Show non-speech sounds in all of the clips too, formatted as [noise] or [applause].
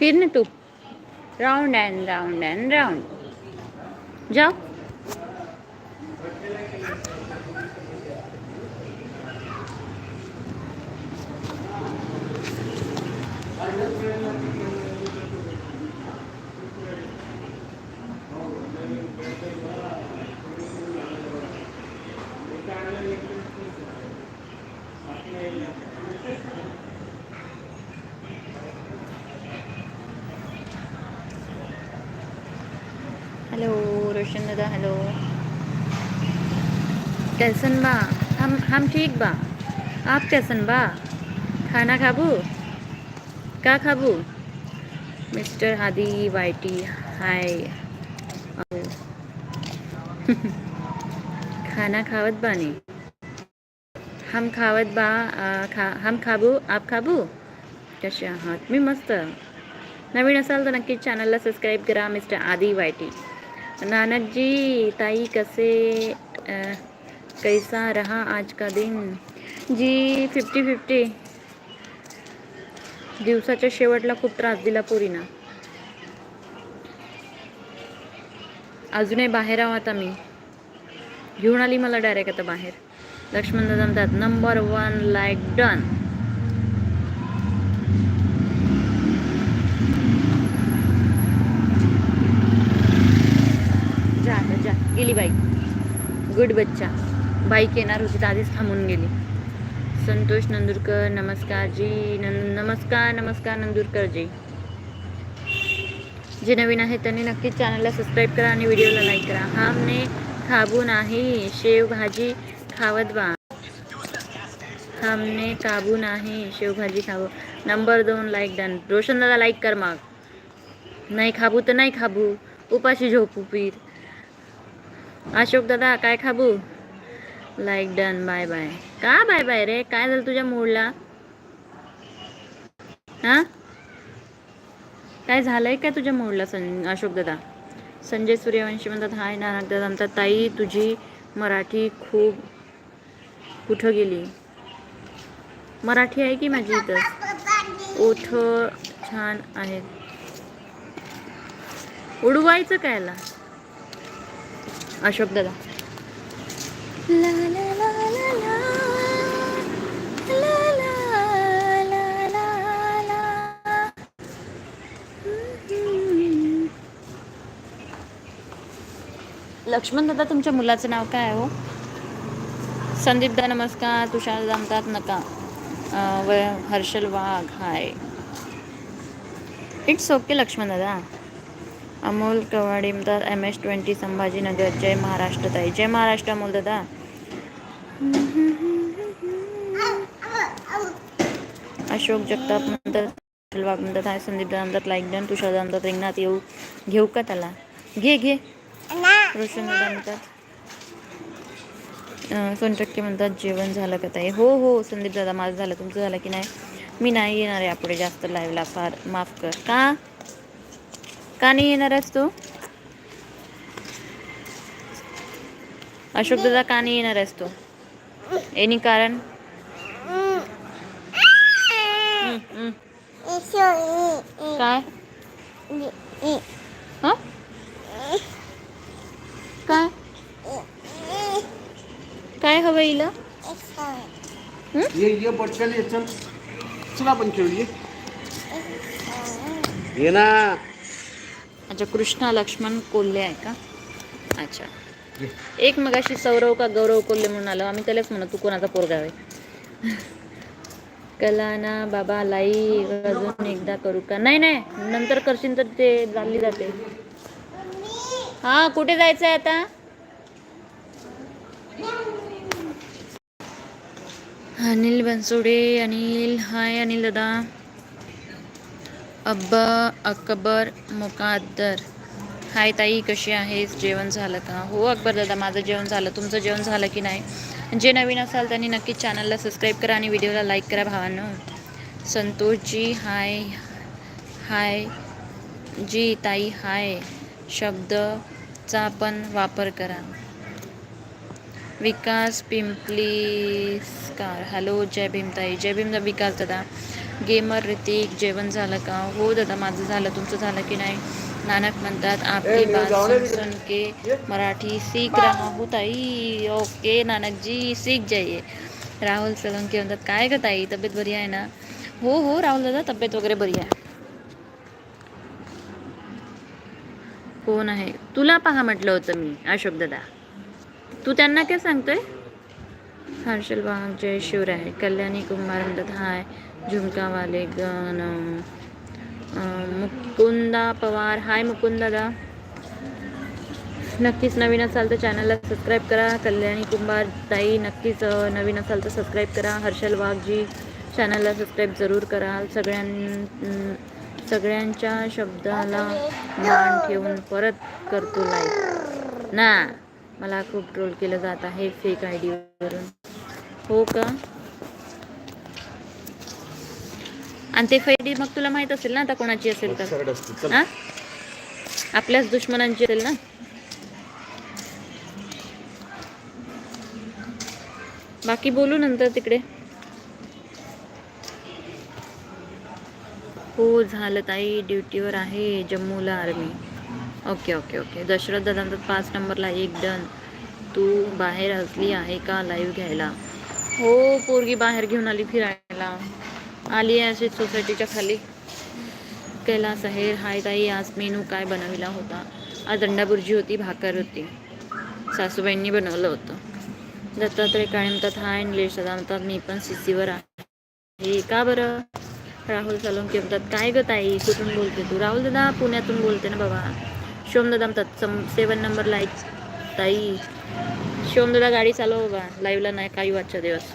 फिर ना तू। Round and round and round जाओ। हेलो रोशन दादा हॅलो कैसन बा हम हम ठीक बा आप कैसन बा खाना खाबू का खाबू मिस्टर आदि वाईटी हाय खाना खावत बानी हम खावत बा खा हम खाबू आप खाबू कशा आहात मी मस्त नवीन असाल तर नक्कीच चॅनलला सबस्क्राईब करा मिस्टर आदी वायटी नानक जी ताई कसे? कैसा रहा आज का दिन? जी फिफ्टी फिफ्टी दिवसाच्या शेवटला खूप त्रास दिला पोरीना. अजूनही बाहेर आहोत आम्ही घेऊन आली मला डायरेक्ट आता बाहेर. लक्ष्मण दादा म्हणतात नंबर वन लाईक डन जा आता जा गेली बाईक गुड बच्चा. बाईक येणार होती तर आधीच थांबून गेली. संतोष नंदुरकर नमस्कार जी नं नमस्कार नमस्कार नंदुरकर जी जे नवीन आहे त्यांनी नक्कीच चॅनलला सबस्क्राईब करा आणि व्हिडिओला लाईक करा. हमने खाबू नाही शेव भाजी खावत बा. हमने काबू नाही शेवभाजी खावं. नंबर दोन लाईक डन रोशन दादा लाईक कर मग. नाही खाबू तर नाही खाबू. उपाशी झोपू पीर. अशोक दादा काय खाबू? लाईक डन बाय बाय का बाय बाय रे? काय झालं तुझ्या मूडला? हां? काय झालंय काय तुझ्या मूडला सं अशोक दादा? संजय सूर्यवंशी म्हणतात हाय नानक दादा म्हणतात ताई तुझी मराठी खूप कुठं गेली. मराठी आहे की माझी इथं? ओठ छान आहेत उडवायचं कायला? अशोक दादा. लक्ष्मण दादा तुमच्या मुलाचं नाव काय आहे हो? संदीप दा नमस्कार. तुषार जमतात नका. व Harshal Wagh hi. It's okay Laxman दादा. Amol Kawadi M S twenty Sambhajinagar. जय महाराष्ट्र ताई. जय महाराष्ट्र अमोल दादा. अशोक जगताप म्हणतात म्हणतात हाय संदीप दादा म्हणतात लाईक डन तुषार म्हणतात रिंगणात येऊ. घेऊ का त्याला? घे घे. रोशन दादा म्हणतात सोनटक्के म्हणतात जेवण झालं का ताई? हो हो संदीप दादा माझं झालं. तुमचं झालं की नाही? मी नाही येणार आहे पुढे जास्त लाईव्हला फार माफ कर. का? का नाही येणार आहेस तू? अशोक दादा का नाही येणार आहेस तू. एनी कारण? काय? काय? काय हवं हिला? ये ये पटकन ये चल. चल आपण खेळूया. ये ना. अच्छा कृष्णा लक्ष्मण कोल्हे आहे का? अच्छा. एक मगाशी सौरव का गौरव कोल्हे म्हणून आलो. आम्ही त्यालाच म्हणू तू कोणाचा पोरगा आहे? [laughs] कलाना बाबा लाई अजून एकदा करू का? नाही नाही. नंतर करशील तर ते चालली जाते. हा कुठे जायचं आहे आता? अनिल बनसोडे अनिल. हाय अनिल दादा. अब्बा अकबर मुकाद्दर. हाय ताई कशी आहेस? जेवण झालं का? हो अकबर दादा माझं जेवण झालं. तुमचं जेवण झालं की नाही? जे नवीन असाल त्यांनी नक्कीच चॅनलला सबस्क्राईब करा आणि व्हिडिओला लाईक करा भावानं. संतोषजी हाय हाय. जी ताई हाय. शब्दचा पण वापर करा. विकास पिंपलीस्कार. हॅलो जय भीम ताई. जय भीम विकास दादा. गेमर ऋतिक जेवण झालं का? हो दादा माझं झालं. तुमचं झालं की नाही? नानक म्हणतात आपकी ए, बात सुन के मराठी सीख रहा हूँ ताई. ओके नानक जी सीख जाइए. राहुल सोलंकी म्हणतात काय ग ताई तब्येत बरी आहे ना? हो हो राहुल दादा तब्येत वगैरे बरी आहे. कोण आहे? तुला पहा म्हटलं होतं मी अशोक दादा. तू त्यांना काय सांगतोय? हर्षल वाघ जय शिवराय कल्याणी कुंभार म्हणतात हाय. झुमकावाले गण. मुकुंदा पवार. हाय मुकुंदा नक्कीच नवीन असाल तर चॅनलला सबस्क्राईब करा. कल्याणी कुंभार ताई नक्कीच नवीन असाल तर सबस्क्राईब करा. हर्षल वाघजी चॅनलला सबस्क्राईब जरूर करा सगळ्यां सगळ्यांच्या शब्दाला मान ठेवून परत करतो लाईक ना? मला खूप ट्रोल केलं जात आहे फेक आय डीवरून हो का? आणि ते फेडी मग तुला माहीत असेल ना आता कोणाची असेल तर. हा? आपल्याच दुश्मनांची असेल ना? बाकी बोलू नंतर तिकडे. हो झालं ताई. ड्युटीवर आहे जम्मूला army. Okay okay okay. Dashrath दादा म्हणतात पाच नंबरला एक डन. तू बाहेर असली आहे का लाईव्ह घ्यायला? हो पोरगी बाहेर घेऊन आली फिरायला. आली आहे अशी सोसायटीच्या खाली. कैलास आहेर हाय ताई आज मेनू काय बनविला होता? आज अंडाबुर्जी होती भाकर होती. सासूबाईंनी बनवलं होतं. दत्तात्रय काय म्हणतात? हाय निलेश दादा म्हणतात मी पण सी सीवर आहे. का बरं? राहुल सालोंके म्हणतात काय ग ताई कुठून बोलते तू? राहुल दादा पुण्यातून बोलते ना बाबा. शोम दादा म्हणतात सम सेवन नंबर लाईक ताई शोम दादा गाडी चालव बाबा. लाईव्हला नाही काही वाजच्या दिवस.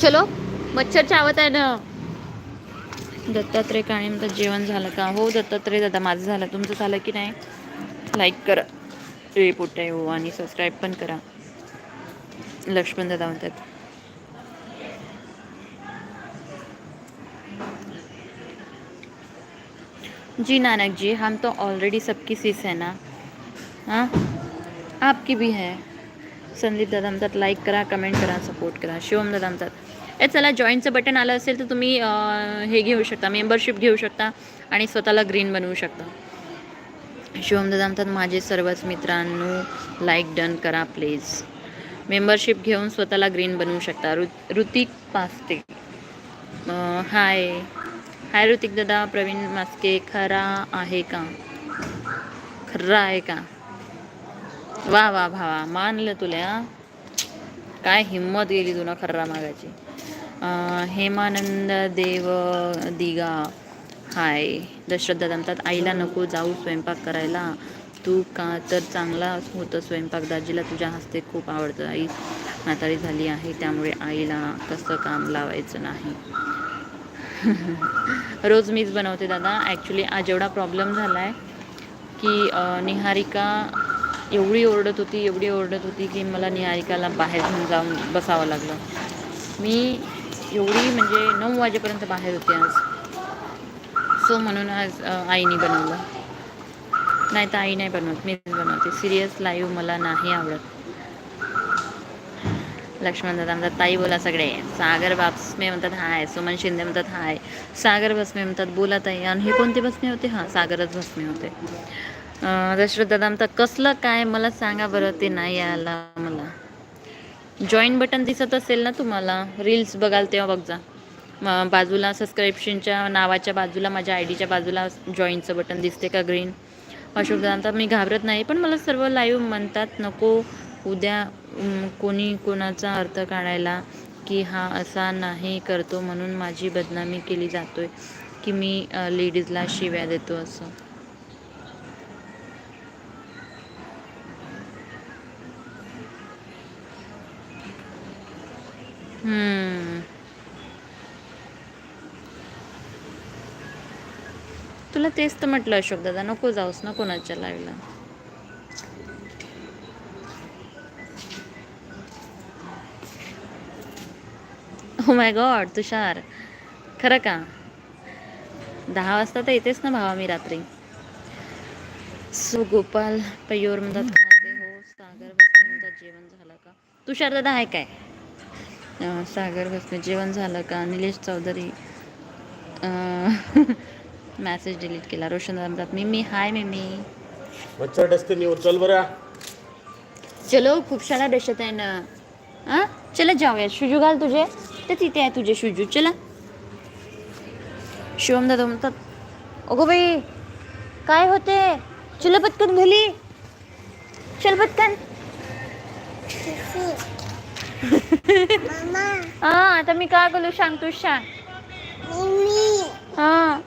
चलो. मच्छर चावत आहे ना. दत्तात्रय काळे म्हणतात जेवण झालं का? हो दत्तात्रय दादा माझं झालं. तुमचं झालं की नाही? लाईक करा. ए आहे हो आणि सबस्क्राईब पण करा. लक्ष्मण दादा म्हणतात. जी नानक जी हम तो ऑलरेडी सबकी सीस है ना? हाँ? आपकी भी है। संदीप दादा म्हणतात लाईक करा कमेंट करा सपोर्ट करा. शिवम दादा म्हणतात ए चला जॉईनचं बटन आलं असेल तर तुम्ही हे घेऊ शकता मेंबरशिप घेऊ शकता आणि स्वतःला ग्रीन बनवू शकता. शिवम दादा म्हणतात माझे सर्वच मित्रांनो लाईक डन करा प्लीज मेंबरशिप घेऊन स्वतःला ग्रीन बनवू शकता. रु Hrithik paste. Hi hi Hrithik दादा. प्रवीण मास्के खरा आहे का? खरा आहे का? वा वा भावा. मानलं तुला काय हिंमत गेली तुला खर्रा मागायची. हेमानंद देव दिगा हाय दशरथ म्हणतात आईला नको जाऊ स्वयंपाक करायला तू का तर चांगला होतं स्वयंपाक दाजीला तुझ्या हस्ते खूप आवडतं आई म्हातारी झाली आहे त्यामुळे आईला कसं काम लावायचं नाही रोज मीच बनवते दादा ॲक्च्युली आज एवढा प्रॉब्लेम झाला आहे की निहारिका एवढी ओरडत होती एवढी ओरडत होती की मला निहारिकाला बाहेर घेऊन जाऊन बसावं लागलं मी एवढी म्हणजे नऊ वाजेपर्यंत बाहेर होते आज. सो म्हणून आज आईने बनवलं. नाही तर आई नाही बनवत मीच बनवते. सिरियस लाईव्ह मला नाही आवडत. लक्ष्मण दादा म्हणतात ताई बोला सगळे. सागर बापसमे म्हणतात हाय. सुमन शिंदे म्हणतात हाय. सागर भस्मे म्हणतात बोला ताई. आणि हे कोणते भस्मे होते? हां सागरच भस्मे होते. दशरथ दादा म्हणतात कसलं काय? मला सांगा बरं ते नाही आला मला. जॉईन बटन दिसत असेल ना तुम्हाला? रील्स बघाल तेव्हा बघ जा. म- बाजूला सबस्क्रिप्शनच्या नावाच्या बाजूला माझ्या आय डीच्या बाजूला जॉईनचं बटन दिसते का ग्रीन अशोक दादा मी घाबरत नाही पण मला सर्व लाईव्ह म्हणतात नको उद्या कोणी कोणाचा अर्थ काढायला की हा असा नाही करतो म्हणून माझी बदनामी केली जातोय की मी लेडीजला शिव्या देतो असं. हम्म. तुला तेच तर म्हटलं अशोक दादा नको जाऊस ना कोणाच्या लाईव्हला हो माय गॉड तुषार. खरं का? दहा वाजता तर येतेच ना भावा मी रात्री? सो गोपाल पयोर म्हणतात खाते हो सागर भस्मे म्हणतात जेवण झालं का? तुषार दादा आहे काय? सागर भस्मे जेवण झालं का? निलेश चौधरी मॅसेज डिलीट [laughs] केला. रोशन म्हणतात मिमी हाय मिमी. मच्छर डसते मी चल बरं. चलो खूप सारा डशत आहे ना. हां चला जाऊया. शुजू घाल तुझे. तर तिथे आहे तुझे शुजू. चला. शिवम दादा म्हणतात अगो बाई काय होते? चला पटकन घाली चल पटकन. [laughs] हा आता मी काय बोलू? सांग तू सांग. हा.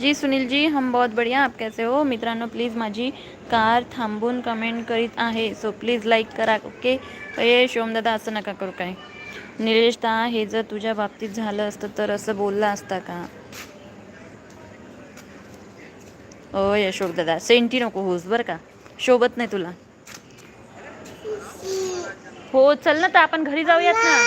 जी सुनील जी हम बहुत बढ़िया आप कैसे हो? मित्रांनो प्लीज माझी कार थांबून कमेंट करीत आहे. सो प्लीज लाईक करा ओके ए शोमदादा असं नका करू काय. निलेश दा हे जर तुझ्या बाबतीत झालं असतं तर असं बोलला असता का? ओ यशोक दादा सेंटी नको होस बरं का. शोभत नाही तुला. हो चल ना तर आपण घरी जाऊयात ना.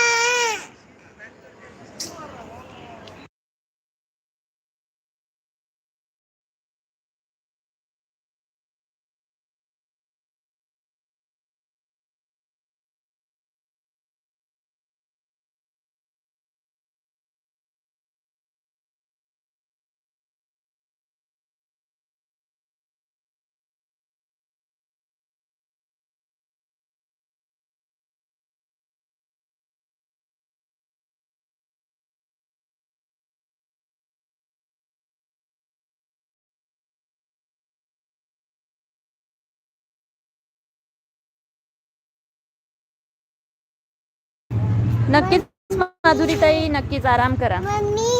नक्कीच माधुरीताई नक्कीच आराम करा. Mami,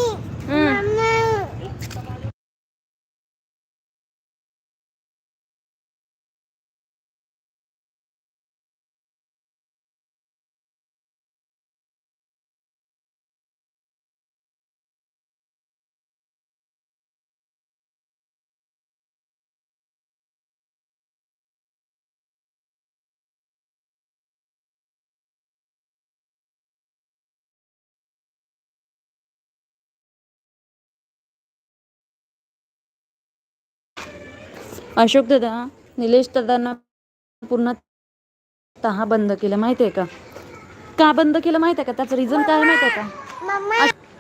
अशोक दादा निलेश दादांना पूर्ण तहा बंद केलं माहिती आहे का? का बंद केलं माहिती आहे का? त्याचं रिझन काय माहिती आहे का?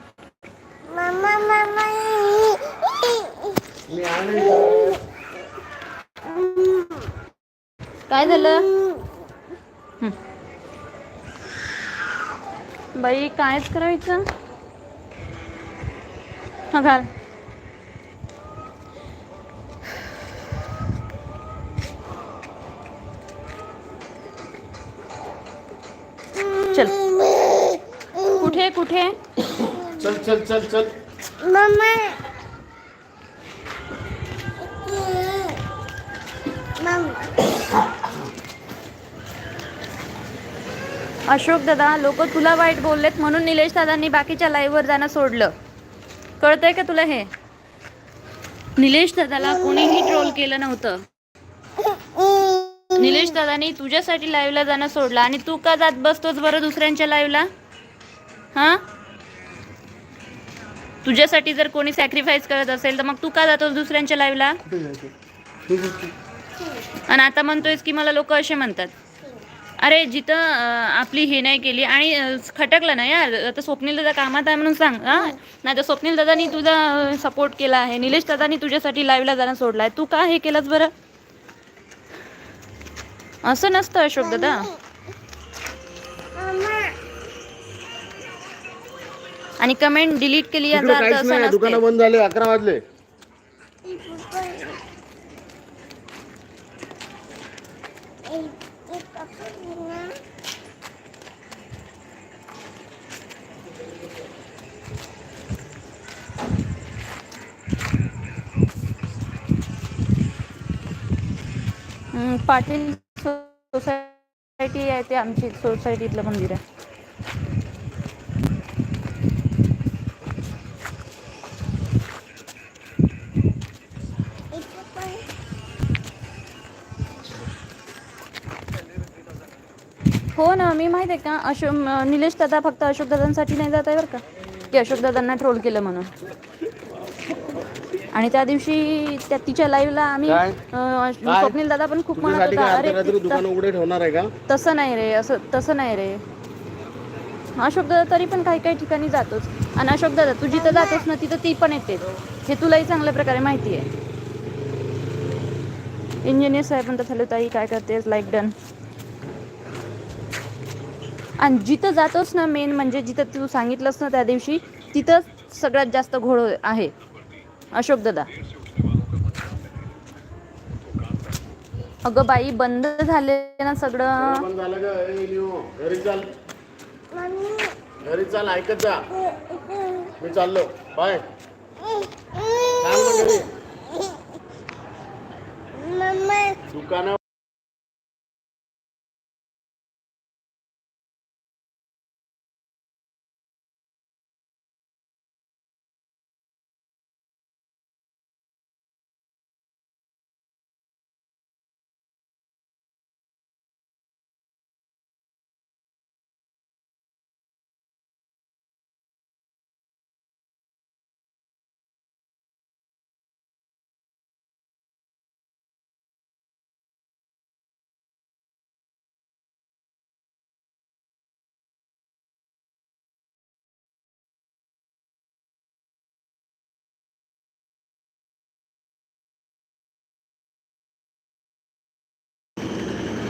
काय झालं? हं. बाई कायच करायचं? हा घाल. चल. कुठे कुठे? चल चल चल चल. अशोक दादा लोक तुला वाईट बोललेत म्हणून निलेश दादांनी बाकीच्या लाईव्हवर जाणं सोडलं. कळतंय का तुला हे? निलेश दादाला कोणीही ट्रोल केलं नव्हतं. निलेश दादानी तुझ्यासाठी लाईव्हला जाणं सोडलं आणि तू का जात बसतोच बरं दुसऱ्यांच्या लाईव्हला हां? तुझ्यासाठी जर कोणी सॅक्रिफाईस करत असेल तर मग तू का जातोस दुसऱ्यांच्या लाईव्हला आणि आता म्हणतोयस की मला लोक असे म्हणतात. अरे जिथं आपली हे नाही केली आणि खटकलं ना यार. आता स्वप्नील दादा कामात आहे म्हणून सांग हा? नाही तर स्वप्नील दादानी तुझा सपोर्ट केला आहे. निलेश दादानी तुझ्यासाठी लाईव्हला जाणं सोडला आहे. तू का हे केलंच बरं? असं नसतं अशोक दादा. आणि कमेंट डिलीट केली याचा अर्थ काहीच असं नाही दुकानं नसते बंद झाले अकरा वाजले हम्म, पाटील सोसायटी आहे ते आमची सोसायटीतलं मंदिर आहे. हो ना मी माहिती आहे का अशोक निलेश दादा फक्त अशोक दादांसाठी नाही जात आहे बरं का? की अशोक दादांना ट्रोल केलं म्हणून. आणि त्या दिवशी त्या तिच्या लाईव्हला आम्ही काय? अं, स्वप्नील दादा पण खूप म्हणत तुझ्यासाठी होता काय अरे अर्ध्या रात्री त- दुकान उघडे ठेवणार आहे का? तसं नाही रे असं तसं नाही रे. अशोक दादा तरी पण काही काही ठिकाणी जातोच. आणि अशोक दादा तू जिथं जातोस ना तिथं ती पण येते. हे तुलाही चांगल्या प्रकारे माहिती आहे. इंजिनियर साहेब म्हणतात हॅलो ताई काय करतेस? लाईक डन आणि जिथं जातोस ना मेन म्हणजे जिथं तू सांगितलंस ना त्या दिवशी तिथं सगळ्यात जास्त घोळ आहे. अशोक दादा. अगं बाई बंद झाले ना सगळं. बंद झालं का ए, लिओ, घरी चाल. घरी चाल ऐकत जा. मी चाललो. बाय. चाल ना घरी. दुकाना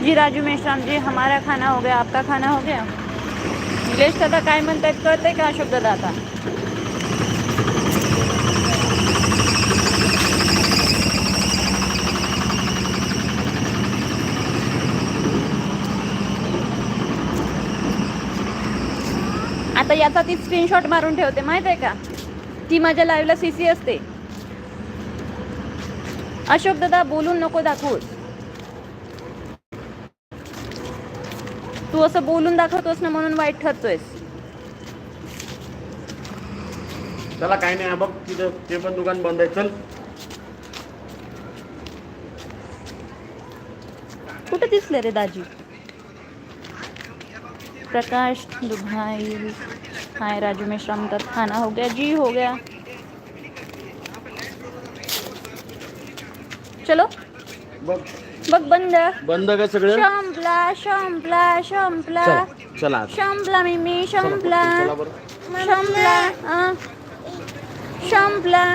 जी राजू मेश्राम जी हमारा खाना हो गया आपका खाना हो गया। निलेश दादा काय म्हणतात कळते का अशोक दादा? आता याचा ती स्क्रीनशॉट मारून ठेवते माहीत आहे का? ती माझ्या लाईव्हला सी असते. अशोक दादा बोलून नको दाखवूस. तू असं बोलून दाखवतोस ना म्हणून वाईट ठरतोयस. चला काही नाही बघ तिथं ते पण दुकान बंद आहे. चल. कुठे दिसले रे दाजी? प्रकाश दुभाई हाय राजू मेश्राम का खाना हो गया जी हो गया. चलो. बघ. बग बंद. बंद का सगळं? संपला संपला संपला चल चला आता. संपला मिमी चला बरं. संपला अं. संपला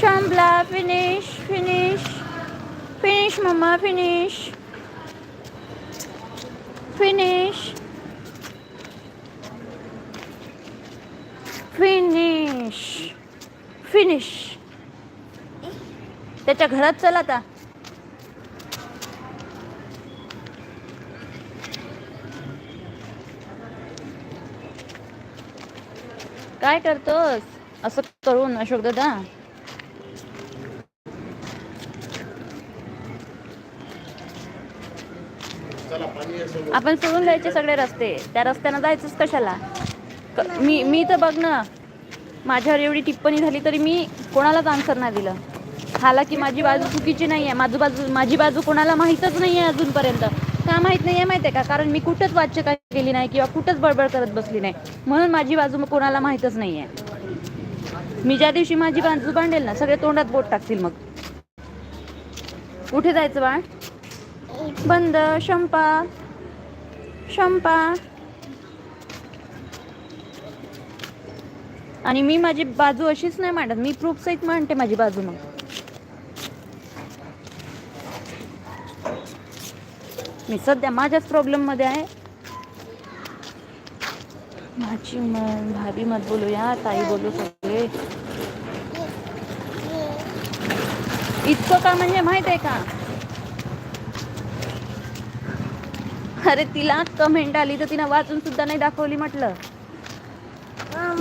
संपला finish finish. Finish mama finish. Finish. Finish. Finish. त्याच्या घरात चल आता. काय करतोस? असं करून अशोक दादा. आपण सोडून द्यायचे सगळे रस्ते. त्या रस्त्यानं जायचंच कशाला? मी मी तर बघ ना माझ्यावर एवढी टिप्पणी झाली तरी मी कोणालाच आन्सर नाही दिलं. हाला की माझी बाजू चुकीची नाही आहे माझी बाजू माझी बाजू कोणाला माहीतच नाही आहे अजूनपर्यंत. मला माहीत नाही आहे माहिती आहे का? कारण मी कुठंच वाच्य काय केली नाही किंवा कुठंच बडबड करत बसली नाही. म्हणून माझी बाजू कोणाला माहीतच नाही आहे मी ज्या दिवशी माझी बाजू बांडेल ना सगळे तोंडात बोट टाकतील मग. कुठे जायचं बाळ? बंद शंपा. शंपा. आणि मी माझी बाजू अशीच नाही मांडत मी प्रूफ सहित मांडते माझी बाजू मग. मी सध्या माझ्याच प्रॉब्लेममध्ये आहे. माझी म- भाभी मत बोलू या ताई बोलू सगळे. इतकं का म्हणजे माहीत आहे का? अरे तिला कमेंट आली तर तिनं वाचून सुद्धा नाही दाखवली म्हटलं.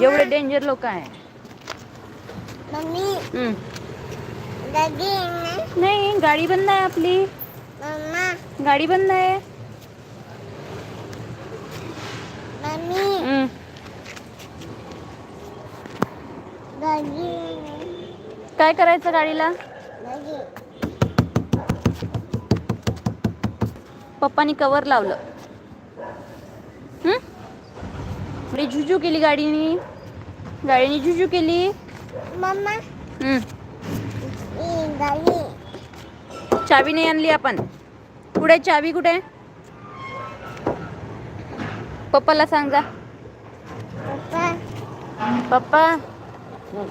एवढे डेंजर लोक आहे. नाही गाडी बंद आहे आपली. गाडी बंद आहे. काय करायचं गाडीला? पप्पानी कवर लावलं. हम्म? म्हणजे झुजू केली गाडीनी. गाडीने झुजू केली. मम्मा. चावी नाही आणली आपण. कुठे चावी कुठे? पप्पाला सांग जा. पप्पा. पप्पा. हा,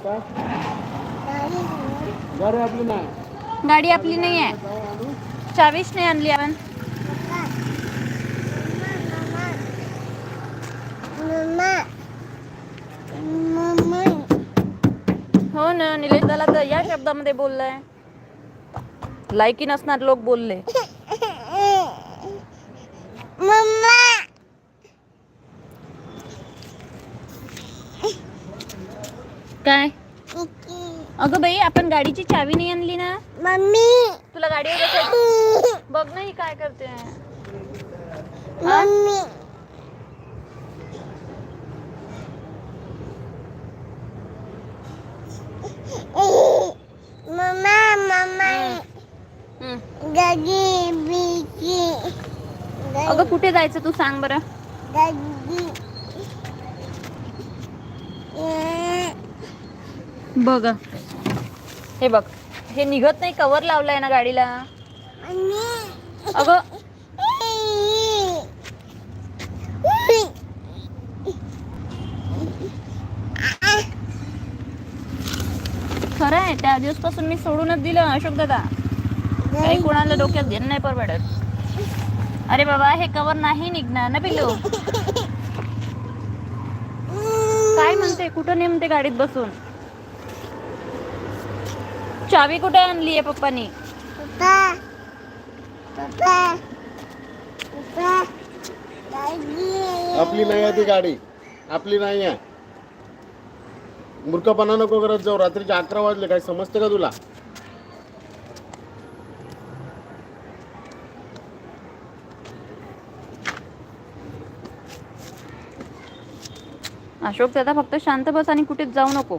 गाडी गाडी आपली नाही. गाडी आपली नाही आहे. चावीच नाही आणली आपण. पप्पा. हो ना निलेश दादा तर या शब्दामध्ये बोललाय. लायकी नसणार लोक बोलले. [laughs] मम्मा काय? अगं बाई आपण गाडीची चावी नाही आणली ना? मम्मी तुला गाडीवर बसायचं [laughs] बघ ना ही काय करते. Mummy mama mama. गाडी बिची अगं कुठे जायचं तू सांग बरं. बघ. हे बघ. हे निघत नाही कवर लावलाय ना गाडीला. अगं. खरं आहे त्या दिवसपासून मी सोडूनच दिलं अशोक दादा. काही कोणाला डोक्यात घेणं नाही परवडत. अरे बाबा हे कवर नाही निघणार ना पिल्लू? काय म्हणते? कुठं नेमते गाडीत बसून? चावी कुठे आणली आहे पप्पानी? पप्पा पप्पा पप्पा गाडी आपली नाही आहे ती गाडी. आपली नाही आहे. मूर्खपणा नको करत जाऊ. रात्रीचे अकरा वाजले. काय समजतं का तुला? अशोक दादा फक्त शांत बस आणि कुठेच जाऊ नको.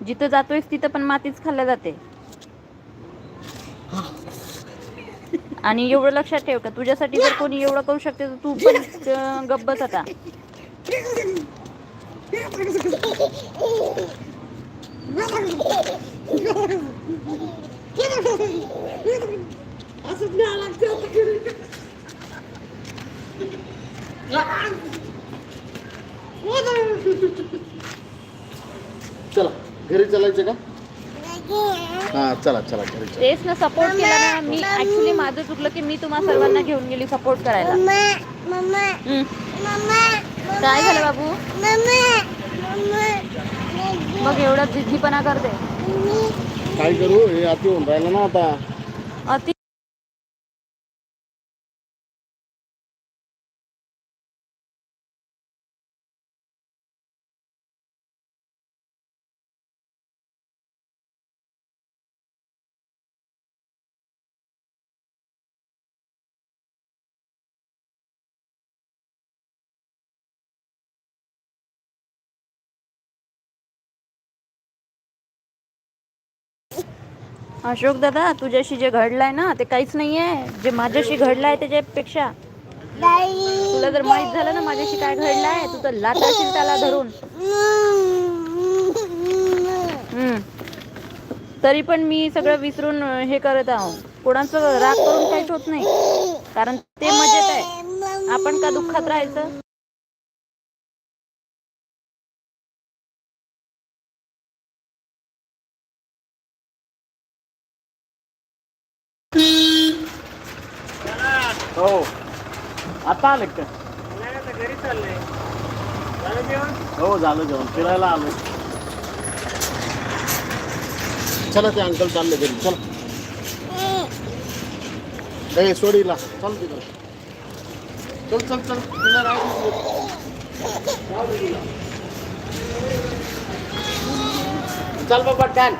जिथं जातोय तिथं पण मातीच खाल्ल्या जाते. आणि एवढं लक्षात ठेव का तुझ्यासाठी जर कोणी एवढं करू शकते तर तू पण गब्बस आता बस आता. चला घरी चालायचं का? हा चला चला घरी चला. तेच ना सपोर्ट केला ना मी ऍक्च्युली माझं चुकलं की मी तुम्हा सर्वांना घेऊन गेली सपोर्ट करायला. Mamma mamma. हम्म. मम्मा काय झालं बाबू? Mamma mamma. मग एवढा जिद्दीपणा करते काय करू? हे अति होऊन राहिलं ना आता. अति अशोक दादा तुझ्याशी जे घडलंय ना ते काहीच नाहीये. जे माझ्याशी घडलंय त्याच्यापेक्षा. तुला जर माहीत झालं ना माझ्याशी काय घडलंय तू तर लाताशील त्याला धरून. तरी पण मी सगळं विसरून हे करत आहो. कोणाचं राग करून काहीच होत नाही. कारण ते मजेत आहे. आपण का दुःखात राहायचं? आता आले का हो झालं जेवण. फिरायला आलो चला ते अंकल चालले घरी. चला. ए सोडीला. चल तिकडे. चल चल चल. तुला. चल बाबा टॅन